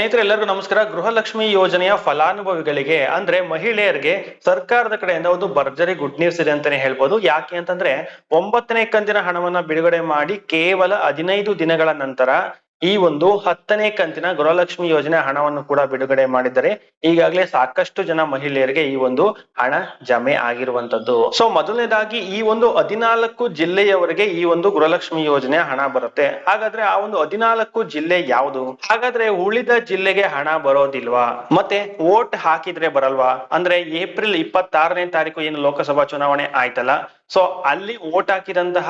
ಸ್ನೇಹಿತರೆ, ಎಲ್ಲರಿಗೂ ನಮಸ್ಕಾರ. ಗೃಹಲಕ್ಷ್ಮಿ ಯೋಜನೆಯ ಫಲಾನುಭವಿಗಳಿಗೆ, ಅಂದ್ರೆ ಮಹಿಳೆಯರಿಗೆ ಸರ್ಕಾರದ ಕಡೆಯಿಂದ ಒಂದು ಭರ್ಜರಿ ಗುಡ್ ನ್ಯೂಸ್ ಇದೆ ಅಂತಾನೆ ಹೇಳ್ಬೋದು. ಯಾಕೆ ಅಂತಂದ್ರೆ, ಒಂಬತ್ತನೇ ಕಂತಿನ ಹಣವನ್ನ ಬಿಡುಗಡೆ ಮಾಡಿ ಕೇವಲ ಹದಿನೈದು ದಿನಗಳ ನಂತರ ಈ ಒಂದು ಹತ್ತನೇ ಕಂತಿನ ಗೃಹಲಕ್ಷ್ಮಿ ಯೋಜನೆ ಹಣವನ್ನು ಕೂಡ ಬಿಡುಗಡೆ ಮಾಡಿದ್ದಾರೆ. ಈಗಾಗಲೇ ಸಾಕಷ್ಟು ಜನ ಮಹಿಳೆಯರಿಗೆ ಈ ಒಂದು ಹಣ ಜಮೆ ಆಗಿರುವಂತದ್ದು. ಸೊ ಮೊದಲನೇದಾಗಿ ಈ ಒಂದು ಹದಿನಾಲ್ಕು ಜಿಲ್ಲೆಯವರೆಗೆ ಈ ಒಂದು ಗೃಹಲಕ್ಷ್ಮಿ ಯೋಜನೆ ಹಣ ಬರುತ್ತೆ. ಹಾಗಾದ್ರೆ ಆ ಒಂದು ಹದಿನಾಲ್ಕು ಜಿಲ್ಲೆ ಯಾವುದು? ಹಾಗಾದ್ರೆ ಉಳಿದ ಜಿಲ್ಲೆಗೆ ಹಣ ಬರೋದಿಲ್ವಾ? ಮತ್ತೆ ವೋಟ್ ಹಾಕಿದ್ರೆ ಬರಲ್ವಾ? ಅಂದ್ರೆ ಏಪ್ರಿಲ್ ಇಪ್ಪತ್ತಾರನೇ ತಾರೀಕು ಏನು ಲೋಕಸಭಾ ಚುನಾವಣೆ ಆಯ್ತಲ್ಲ? ಸೊ ಅಲ್ಲಿ ವೋಟ್ ಹಾಕಿದಂತಹ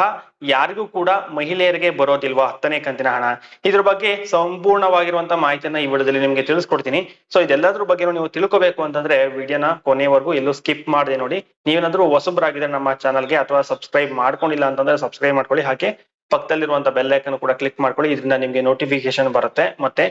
ಯಾರಿಗೂ ಕೂಡ ಮಹಿಳೆಯರಿಗೆ ಬರೋದಿಲ್ವಾ? ಹತ್ತನೇ ಕಂತಿನ ಹಣ. ಇದ್ರ ಬಗ್ಗೆ ಸಂಪೂರ್ಣವಾಗಿರುವಂತಹ ಮಾಹಿತಿಯನ್ನ ಈ ವಿಡಿಯೋದಲ್ಲಿ ನಿಮ್ಗೆ ತಿಳಿಸ್ಕೊಡ್ತೀನಿ. ಸೊ ಇದೆಲ್ಲದ್ರ ಬಗ್ಗೆ ನೀವು ತಿಳ್ಕೊಬೇಕು ಅಂತಂದ್ರೆ ವಿಡಿಯೋನ ಕೊನೆವರೆಗೂ ಎಲ್ಲೂ ಸ್ಕಿಪ್ ಮಾಡದೆ ನೋಡಿ. ನೀವೇನಾದ್ರೂ ಹೊಸಬ್ರಾಗಿದ್ರೆ ನಮ್ಮ ಚಾನಲ್ಗೆ ಅಥವಾ ಸಬ್ಸ್ಕ್ರೈಬ್ ಮಾಡ್ಕೊಂಡಿಲ್ಲ ಅಂತಂದ್ರೆ ಸಬ್ಸ್ಕ್ರೈಬ್ ಮಾಡ್ಕೊಳ್ಳಿ. ಹಾಗೆ ಪಕ್ಕದಲ್ಲಿರುವಂತ ಬೆಲ್ ಐಕನ್ ಕೂಡ ಕ್ಲಿಕ್ ಮಾಡ್ಕೊಳ್ಳಿ. ಇದರಿಂದ ನಿಮ್ಗೆ ನೋಟಿಫಿಕೇಶನ್ ಬರುತ್ತೆ. ಮತ್ತೆ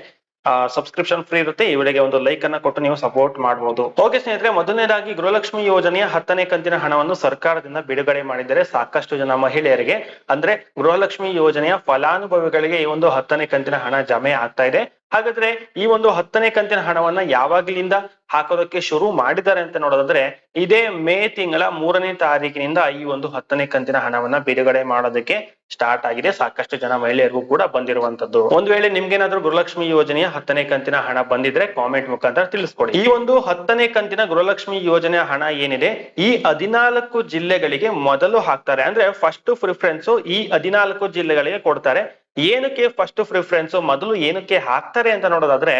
ಸಬ್ಸ್ಕ್ರಿಪ್ಷನ್ ಫ್ರೀ ಇರುತ್ತೆ. ಈ ವಿಡಿಯೋಗೆ ಒಂದು ಲೈಕ್ ಅನ್ನ ಕೊಟ್ಟು ನೀವು ಸಪೋರ್ಟ್ ಮಾಡಬಹುದು ಓಕೆ ಸ್ನೇಹಿತರೆ, ಮೊದಲನೇದಾಗಿ ಗೃಹಲಕ್ಷ್ಮಿ ಯೋಜನೆಯ ಹತ್ತನೇ ಕಂತಿನ ಹಣವನ್ನು ಸರ್ಕಾರದಿಂದ ಬಿಡುಗಡೆ ಮಾಡಿದರೆ ಸಾಕಷ್ಟು ಜನ ಮಹಿಳೆಯರಿಗೆ, ಅಂದ್ರೆ ಗೃಹಲಕ್ಷ್ಮಿ ಯೋಜನೆಯ ಫಲಾನುಭವಿಗಳಿಗೆ ಈ ಒಂದು ಹತ್ತನೇ ಕಂತಿನ ಹಣ ಜಮೆ ಆಗ್ತಾ ಇದೆ. ಹಾಗಾದ್ರೆ ಈ ಒಂದು ಹತ್ತನೇ ಕಂತಿನ ಹಣವನ್ನ ಯಾವಾಗ್ಲಿಂದ ಹಾಕೋದಕ್ಕೆ ಶುರು ಮಾಡಿದ್ದಾರೆ ಅಂತ ನೋಡೋದಾದ್ರೆ, ಇದೇ ಮೇ ತಿಂಗಳ ಮೂರನೇ ತಾರೀಕಿನಿಂದ ಈ ಒಂದು ಹತ್ತನೇ ಕಂತಿನ ಹಣವನ್ನ ಬಿಡುಗಡೆ ಮಾಡೋದಕ್ಕೆ ಸ್ಟಾರ್ಟ್ ಆಗಿದೆ. ಸಾಕಷ್ಟು ಜನ ಮಹಿಳೆಯರಿಗೂ ಕೂಡ ಬಂದಿರುವಂತದ್ದು. ಒಂದ್ ವೇಳೆ ನಿಮ್ಗೇನಾದ್ರೂ ಗೃಹಲಕ್ಷ್ಮಿ ಯೋಜನೆಯ ಹತ್ತನೇ ಕಂತಿನ ಹಣ ಬಂದಿದ್ರೆ ಕಾಮೆಂಟ್ ಮುಖಾಂತರ ತಿಳಿಸ್ಕೊಡಿ. ಈ ಒಂದು ಹತ್ತನೇ ಕಂತಿನ ಗೃಹಲಕ್ಷ್ಮಿ ಯೋಜನೆಯ ಹಣ ಏನಿದೆ? ಈ ಹದಿನಾಲ್ಕು ಜಿಲ್ಲೆಗಳಿಗೆ ಮೊದಲು ಹಾಕ್ತಾರೆ. ಅಂದ್ರೆ ಫಸ್ಟ್ ಪ್ರಿಫರೆನ್ಸ್ ಈ ಹದಿನಾಲ್ಕು ಜಿಲ್ಲೆಗಳಿಗೆ ಕೊಡ್ತಾರೆ. ಏನಕ್ಕೆ ಫಸ್ಟ್ ಪ್ರಿಫರೆನ್ಸ್ ಮೊದಲು ಏನಕ್ಕೆ ಹಾಕ್ತಾರೆ ಅಂತ ನೋಡೋದಾದ್ರೆ,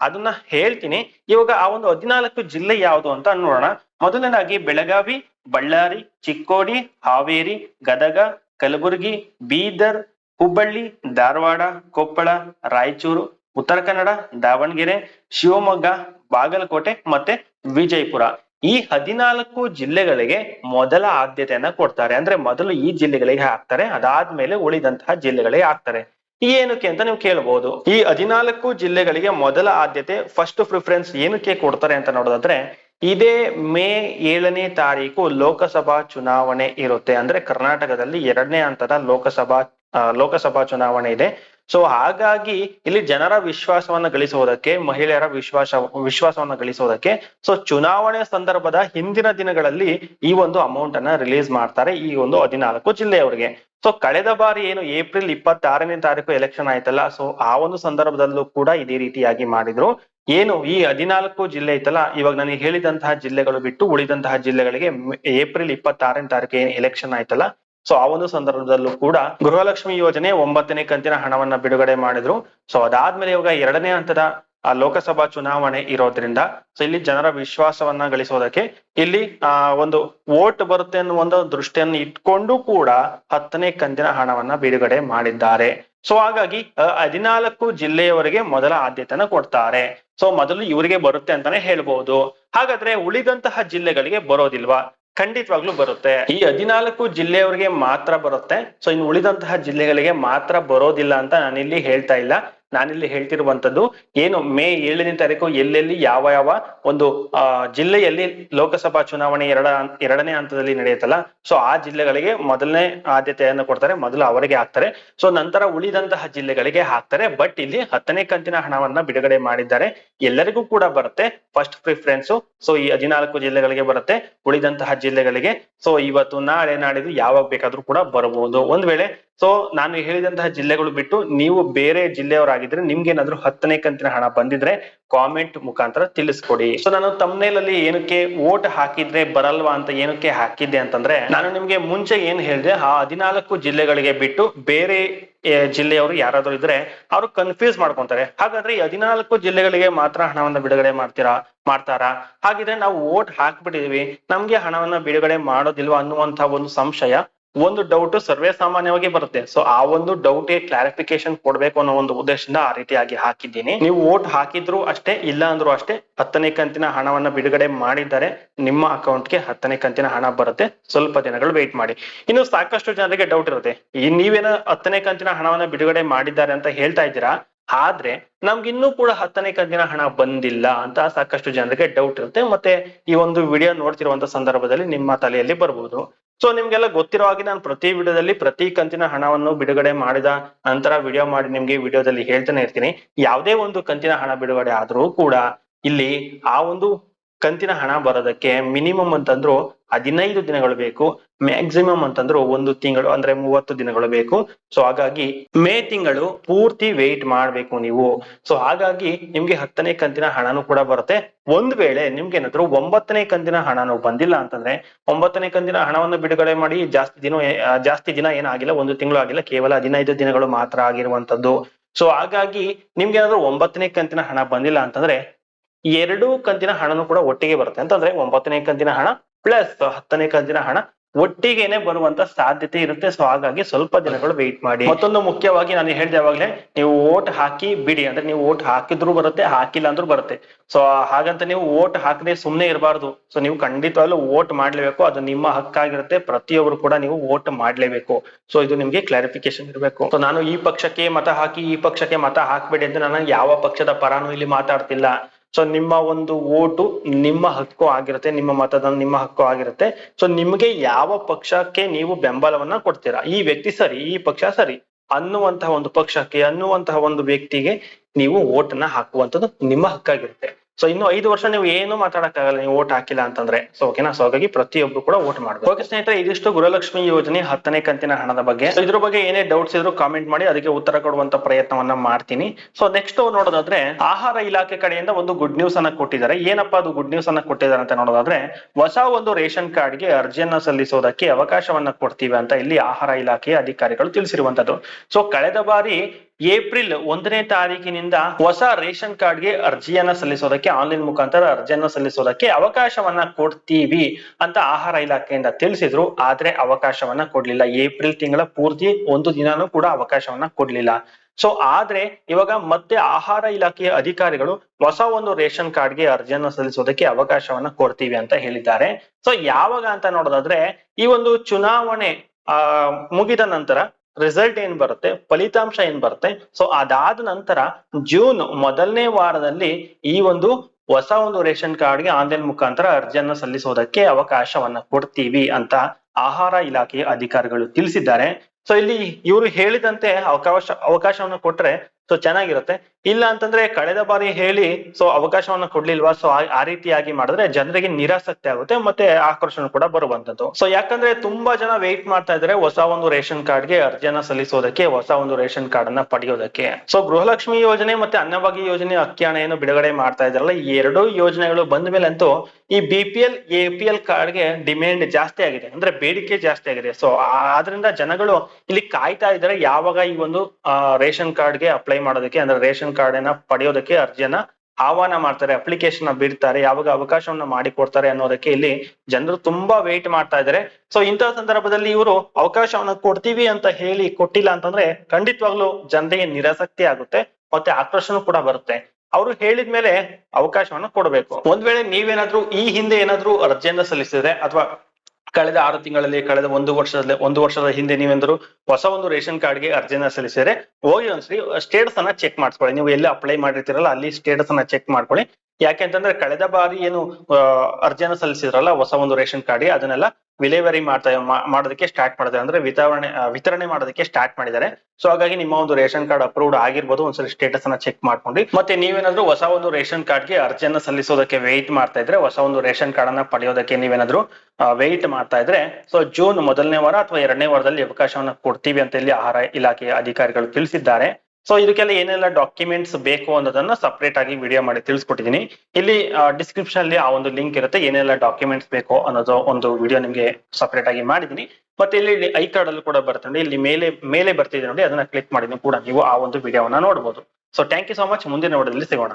ಅದನ್ನ ಹೇಳ್ತೀನಿ. ಇವಾಗ ಆ ಒಂದು ಹದಿನಾಲ್ಕು ಜಿಲ್ಲೆ ಯಾವುದು ಅಂತ ನೋಡೋಣ. ಮೊದಲನೇದಾಗಿ ಬೆಳಗಾವಿ, ಬಳ್ಳಾರಿ, ಚಿಕ್ಕೋಡಿ, ಹಾವೇರಿ, ಗದಗ ಕಲಬುರಗಿ, ಬೀದರ್, ಹುಬ್ಬಳ್ಳಿ, ಧಾರವಾಡ, ಕೊಪ್ಪಳ, ರಾಯಚೂರು, ಉತ್ತರ ಕನ್ನಡ, ದಾವಣಗೆರೆ, ಶಿವಮೊಗ್ಗ, ಬಾಗಲಕೋಟೆ ಮತ್ತೆ ವಿಜಯಪುರ. ಈ ಹದಿನಾಲ್ಕು ಜಿಲ್ಲೆಗಳಿಗೆ ಮೊದಲ ಆದ್ಯತೆಯನ್ನ ಕೊಡ್ತಾರೆ. ಅಂದ್ರೆ ಮೊದಲು ಈ ಜಿಲ್ಲೆಗಳಿಗೆ ಹಾಕ್ತಾರೆ. ಅದಾದ್ಮೇಲೆ ಉಳಿದಂತಹ ಜಿಲ್ಲೆಗಳಿಗೆ ಹಾಕ್ತಾರೆ. ಏನಕ್ಕೆ ಅಂತ ನೀವು ಕೇಳಬಹುದು ಈ ಹದಿನಾಲ್ಕು ಜಿಲ್ಲೆಗಳಿಗೆ ಮೊದಲ ಆದ್ಯತೆ ಫಸ್ಟ್ ಪ್ರಿಫರೆನ್ಸ್ ಏನಕ್ಕೆ ಕೊಡ್ತಾರೆ ಅಂತ ನೋಡೋದಾದ್ರೆ ಇದೇ ಮೇ ಏಳನೇ ತಾರೀಕು ಲೋಕಸಭಾ ಚುನಾವಣೆ ಇರುತ್ತೆ. ಅಂದ್ರೆ ಕರ್ನಾಟಕದಲ್ಲಿ ಎರಡನೇ ಹಂತದ ಲೋಕಸಭಾ ಲೋಕಸಭಾ ಚುನಾವಣೆ ಇದೆ. ಸೊ ಹಾಗಾಗಿ ಇಲ್ಲಿ ಜನರ ವಿಶ್ವಾಸವನ್ನ ಗಳಿಸುವುದಕ್ಕೆ, ಮಹಿಳೆಯರ ವಿಶ್ವಾಸ, ವಿಶ್ವಾಸವನ್ನ ಗಳಿಸುವುದಕ್ಕೆ ಸೊ ಚುನಾವಣೆ ಸಂದರ್ಭದ ಹಿಂದಿನ ದಿನಗಳಲ್ಲಿ ಈ ಒಂದು ಅಮೌಂಟ್ ಅನ್ನ ರಿಲೀಸ್ ಮಾಡ್ತಾರೆ ಈ ಒಂದು ಹದಿನಾಲ್ಕು ಜಿಲ್ಲೆಯವರಿಗೆ. ಸೊ ಕಳೆದ ಬಾರಿ ಏನು ಏಪ್ರಿಲ್ ಇಪ್ಪತ್ತಾರನೇ ತಾರೀಕು ಎಲೆಕ್ಷನ್ ಆಯ್ತಲ್ಲ ಸೊ ಆ ಒಂದು ಸಂದರ್ಭದಲ್ಲೂ ಕೂಡ ಇದೇ ರೀತಿಯಾಗಿ ಮಾಡಿದ್ರು. ಏನು ಈ ಹದಿನಾಲ್ಕು ಜಿಲ್ಲೆ ಐತಲ್ಲ, ಇವಾಗ ನನಗೆ ಹೇಳಿದಂತಹ ಜಿಲ್ಲೆಗಳು ಬಿಟ್ಟು ಉಳಿದಂತಹ ಜಿಲ್ಲೆಗಳಿಗೆ ಏಪ್ರಿಲ್ ಇಪ್ಪತ್ತಾರನೇ ತಾರೀಕು ಎಲೆಕ್ಷನ್ ಆಯ್ತಲ್ಲ ಸೊ ಆ ಒಂದು ಸಂದರ್ಭದಲ್ಲೂ ಕೂಡ ಗೃಹಲಕ್ಷ್ಮಿ ಯೋಜನೆ ಒಂಬತ್ತನೇ ಕಂತಿನ ಹಣವನ್ನ ಬಿಡುಗಡೆ ಮಾಡಿದ್ರು. ಸೊ ಅದಾದ್ಮೇಲೆ ಇವಾಗ ಎರಡನೇ ಹಂತದ ಲೋಕಸಭಾ ಚುನಾವಣೆ ಇರೋದ್ರಿಂದ ಸೊ ಇಲ್ಲಿ ಜನರ ವಿಶ್ವಾಸವನ್ನ ಗಳಿಸೋದಕ್ಕೆ ಇಲ್ಲಿ, ಆ, ಒಂದು ವೋಟ್ ಬರುತ್ತೆ ಅನ್ನುವ ಒಂದು ದೃಷ್ಟಿಯನ್ನು ಇಟ್ಕೊಂಡು ಕೂಡ ಹತ್ತನೇ ಕಂತಿನ ಹಣವನ್ನ ಬಿಡುಗಡೆ ಮಾಡಿದ್ದಾರೆ. ಸೊ ಹಾಗಾಗಿ ಹದಿನಾಲ್ಕು ಜಿಲ್ಲೆಯವರಿಗೆ ಮೊದಲ ಆದ್ಯತೆನ ಕೊಡ್ತಾರೆ. ಸೊ ಮೊದಲು ಇವರಿಗೆ ಬರುತ್ತೆ ಅಂತಾನೆ ಹೇಳ್ಬಹುದು ಹಾಗಾದ್ರೆ ಉಳಿದಂತಹ ಜಿಲ್ಲೆಗಳಿಗೆ ಬರೋದಿಲ್ವಾ? ಖಂಡಿತವಾಗ್ಲೂ ಬರುತ್ತೆ. ಈ ಹದಿನಾಲ್ಕು ಜಿಲ್ಲೆಯವರಿಗೆ ಮಾತ್ರ ಬರುತ್ತೆ. ಸೊ ಇನ್ನು ಉಳಿದಂತಹ ಜಿಲ್ಲೆಗಳಿಗೆ ಮಾತ್ರ ಬರೋದಿಲ್ಲ ಅಂತ ನಾನಿಲ್ಲಿ ಹೇಳ್ತಾ ಇಲ್ಲ. ನಾನಿಲ್ಲಿ ಹೇಳ್ತಿರುವಂತದ್ದು ಏನು ಮೇ ಏಳನೇ ತಾರೀಕು ಎಲ್ಲೆಲ್ಲಿ ಯಾವ ಯಾವ ಒಂದು ಜಿಲ್ಲೆಯಲ್ಲಿ ಲೋಕಸಭಾ ಚುನಾವಣೆ ಎರಡ, ಎರಡನೇ ಹಂತದಲ್ಲಿ ನಡೆಯುತ್ತಲ್ಲ, ಸೊ ಆ ಜಿಲ್ಲೆಗಳಿಗೆ ಮೊದಲನೇ ಆದ್ಯತೆಯನ್ನು ಕೊಡ್ತಾರೆ, ಮೊದಲು ಅವರಿಗೆ ಹಾಕ್ತಾರೆ. ಸೊ ನಂತರ ಉಳಿದಂತಹ ಜಿಲ್ಲೆಗಳಿಗೆ ಹಾಕ್ತಾರೆ ಬಟ್ ಇಲ್ಲಿ ಹತ್ತನೇ ಕಂತಿನ ಹಣವನ್ನ ಬಿಡುಗಡೆ ಮಾಡಿದ್ದಾರೆ. ಎಲ್ಲರಿಗೂ ಕೂಡ ಬರುತ್ತೆ ಫಸ್ಟ್ ಪ್ರಿಫರೆನ್ಸ್ ಸೊ ಈ ಹದಿನಾಲ್ಕು ಜಿಲ್ಲೆಗಳಿಗೆ ಬರುತ್ತೆ, ಉಳಿದಂತಹ ಜಿಲ್ಲೆಗಳಿಗೆ ಸೊ ಇವತ್ತು ನಾಳೆ ನಾಡಿದ್ದು ಯಾವಾಗ ಬೇಕಾದ್ರೂ ಕೂಡ ಬರಬಹುದು. ಒಂದ್ ವೇಳೆ ಸೊ ನಾನು ಹೇಳಿದಂತಹ ಜಿಲ್ಲೆಗಳು ಬಿಟ್ಟು ನೀವು ಬೇರೆ ಜಿಲ್ಲೆಯವರಾಗಿದ್ರೆ ನಿಮ್ಗೆ ಏನಾದ್ರು ಹತ್ತನೇ ಕಂತಿನ ಹಣ ಬಂದಿದ್ರೆ ಕಾಮೆಂಟ್ ಮುಖಾಂತರ ತಿಳಿಸ್ಕೊಡಿ. ಸೊ ನಾನು ತಮ್ನೇಲಲ್ಲಿ ಏನಕ್ಕೆ ವೋಟ್ ಹಾಕಿದ್ರೆ ಬರಲ್ವಾ ಅಂತ ಏನಕ್ಕೆ ಹಾಕಿದ್ದೆ ಅಂತಂದ್ರೆ, ನಾನು ನಿಮ್ಗೆ ಮುಂಚೆ ಏನ್ ಹೇಳಿದೆ, ಆ ಹದಿನಾಲ್ಕು ಜಿಲ್ಲೆಗಳಿಗೆ ಬಿಟ್ಟು ಬೇರೆ ಜಿಲ್ಲೆಯವರು ಯಾರಾದ್ರೂ ಇದ್ರೆ ಅವರು ಕನ್ಫ್ಯೂಸ್ ಮಾಡ್ಕೊಂತಾರೆ. ಹಾಗಾದ್ರೆ ಹದಿನಾಲ್ಕು ಜಿಲ್ಲೆಗಳಿಗೆ ಮಾತ್ರ ಹಣವನ್ನ ಬಿಡುಗಡೆ ಮಾಡ್ತೀರಾ, ಮಾಡ್ತಾರಾ? ಹಾಗಿದ್ರೆ ನಾವು ವೋಟ್ ಹಾಕ್ಬಿಟ್ಟಿದೀವಿ, ನಮ್ಗೆ ಹಣವನ್ನ ಬಿಡುಗಡೆ ಮಾಡೋದಿಲ್ವಾ ಅನ್ನುವಂತಹ ಒಂದು ಸಂಶಯ ಒಂದು ಡೌಟ್ ಸರ್ವೇ ಸಾಮಾನ್ಯವಾಗಿ ಬರುತ್ತೆ. ಸೊ ಆ ಒಂದು ಡೌಟ್ಗೆ ಕ್ಲಾರಿಫಿಕೇಶನ್ ಕೊಡ್ಬೇಕು ಅನ್ನೋ ಒಂದು ಉದ್ದೇಶದಿಂದ ಆ ರೀತಿಯಾಗಿ ಹಾಕಿದ್ದೀನಿ. ನೀವು ವೋಟ್ ಹಾಕಿದ್ರು ಅಷ್ಟೇ, ಇಲ್ಲ ಅಂದ್ರು ಅಷ್ಟೇ, ಹತ್ತನೇ ಕಂತಿನ ಹಣವನ್ನ ಬಿಡುಗಡೆ ಮಾಡಿದ್ದಾರೆ ನಿಮ್ಮ ಅಕೌಂಟ್ಗೆ ಹತ್ತನೇ ಕಂತಿನ ಹಣ ಬರುತ್ತೆ. ಸ್ವಲ್ಪ ದಿನಗಳು ವೇಟ್ ಮಾಡಿ. ಇನ್ನು ಸಾಕಷ್ಟು ಜನರಿಗೆ ಡೌಟ್ ಇರುತ್ತೆ. ಈ ನೀವೇನ ಹತ್ತನೇ ಕಂತಿನ ಹಣವನ್ನ ಬಿಡುಗಡೆ ಮಾಡಿದ್ದಾರೆ ಅಂತ ಹೇಳ್ತಾ ಇದ್ದೀರಾ? ಆದ್ರೆ, ನಮ್ಗೆ ಇನ್ನೂ ಕೂಡ ಹತ್ತನೇ ಕಂತಿನ ಹಣ ಬಂದಿಲ್ಲ ಅಂತ ಸಾಕಷ್ಟು ಜನರಿಗೆ ಡೌಟ್ ಇರುತ್ತೆ. ಮತ್ತೆ ಈ ಒಂದು ವಿಡಿಯೋ ನೋಡ್ತಿರುವಂತ ಸಂದರ್ಭದಲ್ಲಿ ನಿಮ್ಮ ತಲೆಯಲ್ಲಿ ಬರ್ಬೋದು. ಸೊ ನಿಮ್ಗೆಲ್ಲ ಗೊತ್ತಿರೋ ಹಾಗೆ ನಾನು ಪ್ರತಿ ವಿಡಿಯೋದಲ್ಲಿ ಪ್ರತಿ ಕಂತಿನ ಹಣವನ್ನು ಬಿಡುಗಡೆ ಮಾಡಿದ ನಂತರ ವಿಡಿಯೋ ಮಾಡಿ ನಿಮ್ಗೆ ವಿಡಿಯೋದಲ್ಲಿ ಹೇಳ್ತಾನೆ ಇರ್ತೀನಿ. ಯಾವುದೇ ಒಂದು ಕಂತಿನ ಹಣ ಬಿಡುಗಡೆ ಆದ್ರೂ ಕೂಡ ಇಲ್ಲಿ ಆ ಒಂದು ಕಂತಿನ ಹಣ ಬರೋದಕ್ಕೆ ಮಿನಿಮಮ್ ಅಂತಂದ್ರು ಹದಿನೈದು ದಿನಗಳು ಬೇಕು. ಮ್ಯಾಕ್ಸಿಮಮ್ ಅಂತಂದ್ರು ಒಂದು ತಿಂಗಳು, ಅಂದ್ರೆ ಮೂವತ್ತು ದಿನಗಳು ಬೇಕು. ಸೊ ಹಾಗಾಗಿ ಮೇ ತಿಂಗಳು ಪೂರ್ತಿ ವೇಟ್ ಮಾಡ್ಬೇಕು ನೀವು. ಸೊ ಹಾಗಾಗಿ ನಿಮ್ಗೆ ಹತ್ತನೇ ಕಂತಿನ ಹಣನೂ ಕೂಡ ಬರುತ್ತೆ. ಒಂದ್ ವೇಳೆ ನಿಮ್ಗೆ ಏನಾದ್ರು ಒಂಬತ್ತನೇ ಕಂತಿನ ಹಣನೂ ಬಂದಿಲ್ಲ ಅಂತಂದ್ರೆ, ಒಂಬತ್ತನೇ ಕಂತಿನ ಹಣವನ್ನು ಬಿಡುಗಡೆ ಮಾಡಿ ಜಾಸ್ತಿ ದಿನ ಜಾಸ್ತಿ ದಿನ ಏನಾಗಿಲ್ಲ, ಒಂದು ತಿಂಗಳು ಆಗಿಲ್ಲ, ಕೇವಲ ಹದಿನೈದು ದಿನಗಳು ಮಾತ್ರ ಆಗಿರುವಂತದ್ದು. ಸೊ ಹಾಗಾಗಿ ನಿಮ್ಗೆ ಏನಾದ್ರು ಒಂಬತ್ತನೇ ಕಂತಿನ ಹಣ ಬಂದಿಲ್ಲ ಅಂತಂದ್ರೆ, ಎರಡು ಕಂತಿನ ಹಣನೂ ಕೂಡ ಒಟ್ಟಿಗೆ ಬರುತ್ತೆ. ಅಂತಂದ್ರೆ, ಒಂಬತ್ತನೇ ಕಂತಿನ ಹಣ ಪ್ಲಸ್ ಹತ್ತನೇ ಕಂತಿನ ಹಣ ಒಟ್ಟಿಗೆನೆ ಬರುವಂತ ಸಾಧ್ಯತೆ ಇರುತ್ತೆ. ಸೊ ಹಾಗಾಗಿ ಸ್ವಲ್ಪ ದಿನಗಳು ವೆಯ್ಟ್ ಮಾಡಿ. ಮತ್ತೊಂದು ಮುಖ್ಯವಾಗಿ ನಾನು ಹೇಳ್ದೆ ಯಾವಾಗ್ಲೇ, ನೀವು ಓಟ್ ಹಾಕಿ ಬಿಡಿ. ಅಂದ್ರೆ ನೀವು ಓಟ್ ಹಾಕಿದ್ರು ಬರುತ್ತೆ, ಹಾಕಿಲ್ಲ ಅಂದ್ರೂ ಬರುತ್ತೆ. ಸೊ ಹಾಗಂತ ನೀವು ಓಟ್ ಹಾಕದೆ ಸುಮ್ನೆ ಇರಬಾರ್ದು. ಸೊ ನೀವು ಖಂಡಿತವಾಗ್ಲೂ ಓಟ್ ಮಾಡ್ಲೇಬೇಕು. ಅದು ನಿಮ್ಮ ಹಕ್ಕಾಗಿರುತ್ತೆ. ಪ್ರತಿಯೊಬ್ರು ಕೂಡ ನೀವು ಓಟ್ ಮಾಡ್ಲೇಬೇಕು. ಸೊ ಇದು ನಿಮ್ಗೆ ಕ್ಲಾರಿಫಿಕೇಶನ್ ಇರಬೇಕು. ಸೊ ನಾನು ಈ ಪಕ್ಷಕ್ಕೆ ಮತ ಹಾಕಿ, ಈ ಪಕ್ಷಕ್ಕೆ ಮತ ಹಾಕ್ಬೇಡಿ ಅಂತ ನಾನು ಯಾವ ಪಕ್ಷದ ಪರಾನು ಇಲ್ಲಿ ಮಾತಾಡ್ತಿಲ್ಲ. ಸೊ ನಿಮ್ಮ ಒಂದು ಓಟು ನಿಮ್ಮ ಹಕ್ಕು ಆಗಿರುತ್ತೆ, ನಿಮ್ಮ ಮತದಾನ ನಿಮ್ಮ ಹಕ್ಕು ಆಗಿರುತ್ತೆ. ಸೊ ನಿಮಗೆ ಯಾವ ಪಕ್ಷಕ್ಕೆ ನೀವು ಬೆಂಬಲವನ್ನ ಕೊಡ್ತೀರಾ? ಈ ವ್ಯಕ್ತಿ ಸರಿ, ಈ ಪಕ್ಷ ಸರಿ. ಅನ್ನುವಂತಹ ಒಂದು ಪಕ್ಷಕ್ಕೆ ಅನ್ನುವಂತಹ ಒಂದು ವ್ಯಕ್ತಿಗೆ ನೀವು ಓಟನ್ನ ಹಾಕುವಂಥದ್ದು ನಿಮ್ಮ ಹಕ್ಕಾಗಿರುತ್ತೆ. ಸೊ ಇನ್ನು ಐದು ವರ್ಷ ನೀವು ಏನು ಮಾತಾಡಕ್ಕಾಗಲ್ಲ, ನೀವು ಓಟ್ ಹಾಕಿಲ್ಲ ಅಂತಂದ್ರೆ. ಸೊ ಓಕೆನಾ ಸೊ ಹಾಗಾಗಿ ಪ್ರತಿಯೊಬ್ರು ಕೂಡ ಓಟ್ ಮಾಡಬೇಕು. ಓಕೆ ಸ್ನೇಹಿತರೆ, ಇದಿಷ್ಟು ಗೃಹಲಕ್ಷ್ಮಿ ಯೋಜನೆ ಹತ್ತನೇ ಕಂತಿನ ಹಣದ ಬಗ್ಗೆ. ಇದ್ರ ಬಗ್ಗೆ ಏನೇ ಡೌಟ್ಸ್ ಇದ್ರು ಕಾಮೆಂಟ್ ಮಾಡಿ, ಅದಕ್ಕೆ ಉತ್ತರ ಕೊಡುವಂತ ಪ್ರಯತ್ನವನ್ನ ಮಾಡ್ತೀನಿ. ಸೊ ನೆಕ್ಸ್ಟ್ ನೋಡೋದಾದ್ರೆ, ಆಹಾರ ಇಲಾಖೆ ಕಡೆಯಿಂದ ಒಂದು ಗುಡ್ ನ್ಯೂಸ್ ಅನ್ನ ಕೊಟ್ಟಿದ್ದಾರೆ. ಏನಪ್ಪಾ ಅದು ಗುಡ್ ನ್ಯೂಸ್ ಅನ್ನ ಕೊಟ್ಟಿದ್ದಾರೆ ಅಂತ ನೋಡೋದಾದ್ರೆ, ಹೊಸ ಒಂದು ರೇಷನ್ ಕಾರ್ಡ್ಗೆ ಅರ್ಜಿಯನ್ನ ಸಲ್ಲಿಸೋದಕ್ಕೆ ಅವಕಾಶವನ್ನ ಕೊಡ್ತೀವಿ ಅಂತ ಇಲ್ಲಿ ಆಹಾರ ಇಲಾಖೆಯ ಅಧಿಕಾರಿಗಳು ತಿಳಿಸಿರುವಂತದ್ದು. ಸೊ ಕಳೆದ ಬಾರಿ ಏಪ್ರಿಲ್ ಒಂದನೇ ತಾರೀಕಿನಿಂದ ಹೊಸ ರೇಷನ್ ಕಾರ್ಡ್ಗೆ ಅರ್ಜಿಯನ್ನ ಸಲ್ಲಿಸೋದಕ್ಕೆ, ಆನ್ಲೈನ್ ಮುಖಾಂತರ ಅರ್ಜಿಯನ್ನ ಸಲ್ಲಿಸೋದಕ್ಕೆ ಅವಕಾಶವನ್ನ ಕೊಡ್ತೀವಿ ಅಂತ ಆಹಾರ ಇಲಾಖೆಯಿಂದ ತಿಳಿಸಿದ್ರು. ಆದ್ರೆ ಅವಕಾಶವನ್ನ ಕೊಡ್ಲಿಲ್ಲ. ಏಪ್ರಿಲ್ ತಿಂಗಳ ಪೂರ್ತಿ ಒಂದು ದಿನಾನೂ ಕೂಡ ಅವಕಾಶವನ್ನ ಕೊಡ್ಲಿಲ್ಲ. ಸೊ ಆದ್ರೆ ಇವಾಗ ಮತ್ತೆ ಆಹಾರ ಇಲಾಖೆಯ ಅಧಿಕಾರಿಗಳು ಹೊಸ ಒಂದು ರೇಷನ್ ಕಾರ್ಡ್ಗೆ ಅರ್ಜಿಯನ್ನ ಸಲ್ಲಿಸೋದಕ್ಕೆ ಅವಕಾಶವನ್ನ ಕೊಡ್ತೀವಿ ಅಂತ ಹೇಳಿದ್ದಾರೆ. ಸೊ ಯಾವಾಗ ಅಂತ ನೋಡೋದಾದ್ರೆ ಈ ಒಂದು ಚುನಾವಣೆ, ಆ, ಮುಗಿದ ನಂತರ ರಿಸಲ್ಟ್ ಏನ್ ಬರುತ್ತೆ? ಫಲಿತಾಂಶ ಏನ್ ಬರುತ್ತೆ? ಸೊ ಅದಾದ ನಂತರ ಜೂನ್ ಮೊದಲನೇ ವಾರದಲ್ಲಿ ಈ ಒಂದು ಹೊಸ ಒಂದು ರೇಷನ್ ಕಾರ್ಡ್ಗೆ ಆನ್ಲೈನ್ ಮುಖಾಂತರ ಅರ್ಜಿಯನ್ನ ಸಲ್ಲಿಸೋದಕ್ಕೆ ಅವಕಾಶವನ್ನ ಕೊಡ್ತೀವಿ ಅಂತ ಆಹಾರ ಇಲಾಖೆಯ ಅಧಿಕಾರಿಗಳು ತಿಳಿಸಿದ್ದಾರೆ. ಸೊ ಇಲ್ಲಿ ಇವರು ಹೇಳಿದಂತೆ ಅವಕಾಶ, ಅವಕಾಶವನ್ನ ಕೊಟ್ರೆ ಸೊ ಚೆನ್ನಾಗಿರುತ್ತೆ. ಇಲ್ಲ ಅಂತಂದ್ರೆ ಕಳೆದ ಬಾರಿ ಹೇಳಿ ಸೊ ಅವಕಾಶವನ್ನ ಕೊಡ್ಲಿಲ್ವಾ? ಸೊ ಆ ರೀತಿಯಾಗಿ ಮಾಡಿದ್ರೆ ಜನರಿಗೆ ನಿರಾಸಕ್ತಿ ಆಗುತ್ತೆ, ಮತ್ತೆ ಆಕರ್ಷಣೆ ಕೂಡ ಬರುವಂತದ್ದು. ಸೊ ಯಾಕಂದ್ರೆ ತುಂಬಾ ಜನ ವೆಯ್ಟ್ ಮಾಡ್ತಾ ಇದ್ದಾರೆ ಹೊಸ ಒಂದು ರೇಷನ್ ಕಾರ್ಡ್ಗೆ ಅರ್ಜಿಯನ್ನ ಸಲ್ಲಿಸೋದಕ್ಕೆ, ಹೊಸ ಒಂದು ರೇಷನ್ ಕಾರ್ಡ್ ಅನ್ನ ಪಡೆಯೋದಕ್ಕೆ. ಸೊ ಗೃಹಲಕ್ಷ್ಮಿ ಯೋಜನೆ ಮತ್ತೆ ಅನ್ನಭಾಗ್ಯ ಯೋಜನೆ ಅಕ್ಕಿ ಏನು ಬಿಡುಗಡೆ ಮಾಡ್ತಾ ಇದಾರಲ್ಲ, ಈ ಎರಡೂ ಯೋಜನೆಗಳು ಬಂದ ಮೇಲೆ ಅಂತೂ ಈ B P L A P L ಕಾರ್ಡ್ಗೆ ಡಿಮ್ಯಾಂಡ್ ಜಾಸ್ತಿ ಆಗಿದೆ, ಅಂದ್ರೆ ಬೇಡಿಕೆ ಜಾಸ್ತಿ ಆಗಿದೆ. ಸೊ ಆದ್ರಿಂದ ಜನಗಳು ಇಲ್ಲಿ ಕಾಯ್ತಾ ಇದ್ದಾರೆ ಯಾವಾಗ ಈ ಒಂದು ರೇಷನ್ ಕಾರ್ಡ್ಗೆ ಅಪ್ಲೈ ಮಾಡೋದಕ್ಕೆ, ಅಂದ್ರೆ ರೇಷನ್ ಕಾರ್ಡ್ ಅನ್ನ ಪಡೆಯೋದಕ್ಕೆ ಅರ್ಜಿಯನ್ನ ಆಹ್ವಾನ ಮಾಡ್ತಾರೆ ಅಪ್ಲಿಕೇಶನ್ ಬೀರ್ತಾರೆ, ಯಾವಾಗ ಅವಕಾಶವನ್ನ ಮಾಡಿಕೊಡ್ತಾರೆ ಅನ್ನೋದಕ್ಕೆ ಇಲ್ಲಿ ಜನರು ತುಂಬಾ ವೇಟ್ ಮಾಡ್ತಾ ಇದ್ದಾರೆ ಸೊ ಇಂತಹ ಸಂದರ್ಭದಲ್ಲಿ ಇವರು ಅವಕಾಶವನ್ನ ಕೊಡ್ತೀವಿ ಅಂತ ಹೇಳಿ ಕೊಟ್ಟಿಲ್ಲ ಅಂತಂದ್ರೆ ಖಂಡಿತವಾಗ್ಲೂ ಜನರಿಗೆ ನಿರಾಸಕ್ತಿ ಆಗುತ್ತೆ, ಮತ್ತೆ ಆಕ್ರೋಶನೂ ಕೂಡ ಬರುತ್ತೆ. ಅವರು ಹೇಳಿದ ಮೇಲೆ ಅವಕಾಶವನ್ನ ಕೊಡಬೇಕು. ಒಂದ್ ವೇಳೆ ನೀವೇನಾದ್ರೂ ಈ ಹಿಂದೆ ಏನಾದ್ರೂ ಅರ್ಜಿಯನ್ನ ಸಲ್ಲಿಸಿದ್ರೆ ಅಥವಾ ಕಳೆದ ಆರು ತಿಂಗಳಲ್ಲಿ, ಕಳೆದ ಒಂದು ವರ್ಷದಲ್ಲಿ, ಒಂದು ವರ್ಷದ ಹಿಂದೆ ನೀವೆಂದ್ರು ಹೊಸ ಒಂದು ರೇಷನ್ ಕಾರ್ಡ್ಗೆ ಅರ್ಜಿನ ಸಲ್ಲಿಸಿದ್ರೆ ಹೋಗಿ ಒಂದ್ಸರಿ ಸ್ಟೇಟಸ್ ಅನ್ನ ಚೆಕ್ ಮಾಡಿಸ್ಕೊಳ್ಳಿ. ನೀವು ಎಲ್ಲಿ ಅಪ್ಲೈ ಮಾಡಿರ್ತೀರಲ್ಲ, ಅಲ್ಲಿ ಸ್ಟೇಟಸ್ ಅನ್ನ ಚೆಕ್ ಮಾಡ್ಕೊಳ್ಳಿ. ಯಾಕೆ ಅಂತಂದ್ರೆ ಕಳೆದ ಬಾರಿ ಏನು ಅರ್ಜಿಯನ್ನು ಅರ್ಜಿಯನ್ನ ಸಲ್ಲಿಸಿದ್ರಲ್ಲ ಹೊಸ ಒಂದು ರೇಷನ್ ಕಾರ್ಡ್ ಅದನ್ನೆಲ್ಲ ವಿಲೇವರಿ ಮಾಡ್ತಾ ಮಾಡೋದಕ್ಕೆ ಸ್ಟಾರ್ಟ್ ಮಾಡಿದ್ದಾರೆ. ಅಂದ್ರೆ ವಿತರಣೆ ವಿತರಣೆ ಮಾಡೋದಕ್ಕೆ ಸ್ಟಾರ್ಟ್ ಮಾಡಿದ್ದಾರೆ. ಸೊ ಹಾಗಾಗಿ ನಿಮ್ಮ ಒಂದು ರೇಷನ್ ಕಾರ್ಡ್ ಅಪ್ರೂವ್ಡ್ ಆಗಿರ್ಬೋದು, ಒಂದ್ಸರಿ ಸ್ಟೇಟಸ್ ಅನ್ನ ಚೆಕ್ ಮಾಡ್ಕೊಂಡು. ಮತ್ತೆ ನೀವೇನಾದ್ರೂ ಹೊಸ ಒಂದು ರೇಷನ್ ಕಾರ್ಡ್ಗೆ ಅರ್ಜಿಯನ್ನು ಸಲ್ಲಿಸೋದಕ್ಕೆ ವೆಯ್ಟ್ ಮಾಡ್ತಾ ಇದ್ರೆ, ಹೊಸ ಒಂದು ರೇಷನ್ ಕಾರ್ಡ್ ಅನ್ನ ಪಡೆಯೋದಕ್ಕೆ ನೀವೇನಾದ್ರೂ ವೆಯ್ಟ್ ಮಾಡ್ತಾ ಇದ್ರೆ ಸೊ ಜೂನ್ ಮೊದಲನೇ ವಾರ ಅಥವಾ ಎರಡನೇ ವಾರದಲ್ಲಿ ಅವಕಾಶವನ್ನ ಕೊಡ್ತೀವಿ ಅಂತ ಇಲ್ಲಿ ಆಹಾರ ಇಲಾಖೆಯ ಅಧಿಕಾರಿಗಳು ತಿಳಿಸಿದ್ದಾರೆ. ಸೊ ಇದಕ್ಕೆಲ್ಲ ಏನೆಲ್ಲ ಡಾಕ್ಯುಮೆಂಟ್ಸ್ ಬೇಕು ಅನ್ನೋದನ್ನ ಸಪ್ರೇಟ್ ಆಗಿ ವಿಡಿಯೋ ಮಾಡಿ ತಿಳಿಸ್ಕೊಟ್ಟಿದ್ದೀನಿ ಇಲ್ಲಿ ಡಿಸ್ಕ್ರಿಪ್ಷನ್ ಅಲ್ಲಿ ಆ ಒಂದು ಲಿಂಕ್ ಇರುತ್ತೆ. ಏನೆಲ್ಲ ಡಾಕ್ಯುಮೆಂಟ್ಸ್ ಬೇಕು ಅನ್ನೋದು ಒಂದು ವಿಡಿಯೋ ನಿಮಗೆ ಸಪ್ರೇಟ್ ಆಗಿ ಮಾಡಿದ್ದೀನಿ ಮತ್ತೆ ಇಲ್ಲಿ ಐ ಕಾರ್ಡ್ ಅಲ್ಲಿ ಕೂಡ ಬರುತ್ತೆ ನೋಡಿ. ಇಲ್ಲಿ ಮೇಲೆ ಮೇಲೆ ಬರ್ತಿದೆ ನೋಡಿ. ಅದನ್ನ ಕ್ಲಿಕ್ ಮಾಡಿದ್ರು ಕೂಡ ನೀವು ಆ ಒಂದು ವಿಡಿಯೋವನ್ನ ನೋಡಬಹುದು so thank you so much ಮುಂದಿನ ವಿಡಿಯೋದಲ್ಲಿ ಸಿಗೋಣ.